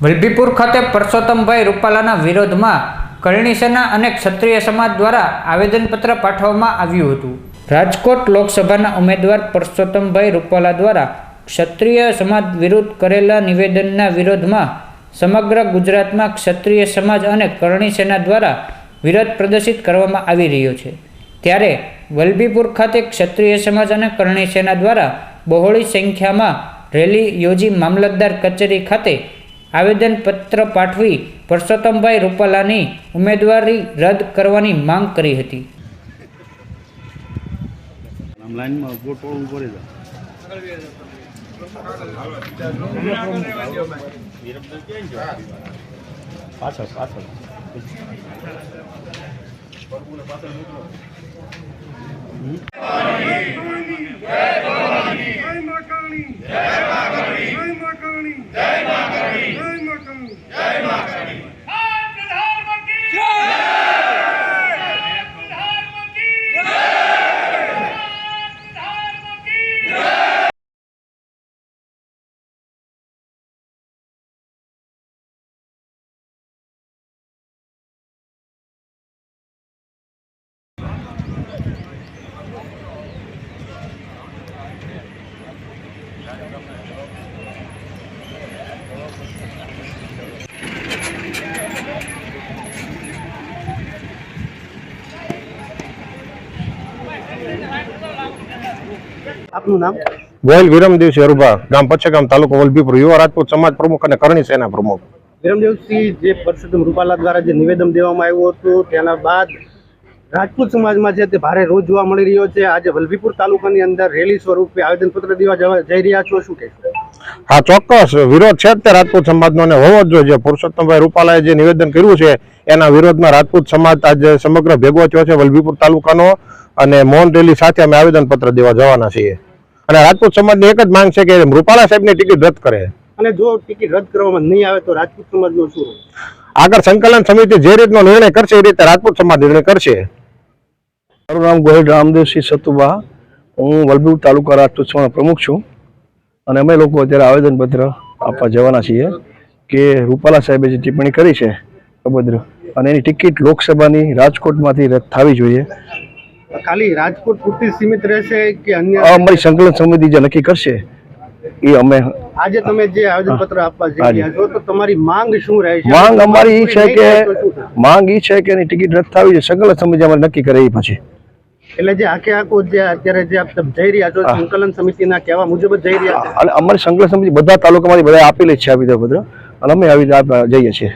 વલભીપુર ખાતે પરસોત્તમભાઈ રૂપાલાના વિરોધમાં કરણી સેના અને ક્ષત્રિય સમાજ દ્વારા આવેદનપત્ર પાઠવવામાં આવ્યું હતું. રાજકોટ લોકસભાના ઉમેદવાર પરસોત્તમભાઈ રૂપાલા દ્વારા ક્ષત્રિય સમાજ વિરુદ્ધ કરેલા નિવેદનના વિરોધમાં સમગ્ર ગુજરાતમાં ક્ષત્રિય સમાજ અને કરણી સેના દ્વારા વિરોધ પ્રદર્શિત કરવામાં આવી રહ્યો છે. ત્યારે વલભીપુર ખાતે ક્ષત્રિય સમાજ અને કરણી સેના દ્વારા બહોળી સંખ્યામાં રેલી યોજી મામલતદાર કચેરી ખાતે આવેદનપત્ર પાઠવી પરસોત્તમભાઈ રૂપાલાની ઉમેદવારી રદ કરવાની માંગ કરી હતી. પાછળ પાછળ. જય જય આપનું નામ? ગોયલ વિરમદેવ શેરુભા ગામ પચ્છગામ તાલુકો વલભીપુર યુવા રાજપૂત સમાજ પ્રમુખ અને કરણી સેના પ્રમુખ. વિરમદેવસિંહ જે પરસોત્તમ રૂપાલા દ્વારા જે નિવેદન દેવામાં આવ્યું હતું તેના બાદ રાજપૂત સમાજમાં છે તે ભારે રોજ જોવા મળી રહ્યો છે. આજે વલભીપુર તાલુકાની અંદર રેલી સ્વરૂપે આવેદનપત્ર દેવા જઈ રહ્યા છો. શું કહેશો? હા ચોક્કસ. વિરોધ છે તે રાજપૂત સમાજનો અને હોવો જ જોઈએ. પુરુષોત્તમભાઈ રૂપાલાએ જે નિવેદન કર્યું છે એના વિરોધમાં રાજપૂત સમાજ આજે સમગ્ર ભેગો થયો છે વલભીપુર તાલુકાનો. અને મૌન રેલી સાથે અમે આવેદનપત્ર દેવા જવાના છીએ. અને રાજપૂત સમાજની એક જ માંગ છે કે રૂપાલા સાહેબની ટિકિટ રદ કરે. અને જો ટિકિટ રદ કરવામાં નહીં આવે તો રાજપૂત સમાજનો શું આગળ સંકલન સમિતિ જે રીતનો નિર્ણય કરશે એ રીતે રાજપૂત સમાજ નિર્ણય કરશે. મારું નામ ગોહિલ રામદેવસિંહ સતુબા હું વલભીપુર તાલુકા રાજપૂત સમાજ પ્રમુખ છું. અને અમે લોકો અત્યારે આવેદનપત્ર આપવા જવાના છીએ કે રૂપાલા સાહેબે જે ટિપ્પણી કરી છે અભદ્ર અને એની ટિકિટ લોકસભાની રાજકોટમાંથી રદ થવી જોઈએ. ખાલી રાજકોટ પૂરતી સીમિત રહેશે કે અન્ય અમારી સંકલન સમિતિ જે નક્કી કરશે એ અમે આજે તમે જે આવેદનપત્ર આપવા જઈ રહ્યા છો તો તમારી માંગ શું રહેશે માંગ અમારી એ છે કે? માંગ એ છે કે એની ટિકિટ રદ થવી છે. સંકલન સમિતિ અમારે નક્કી કરે એ પછી. એટલે જે આખે આખો જે અત્યારે જે આપ જઈ રહ્યા છો. સંકલન સમિતિના કહેવા મુજબ જઈ રહ્યા છો. અને અમારી સંકલન સમિતિ બધા તાલુકામાંથી બધા આપેલી છે આવી રીતે પત્ર. અને અમે આવી જઈએ છીએ.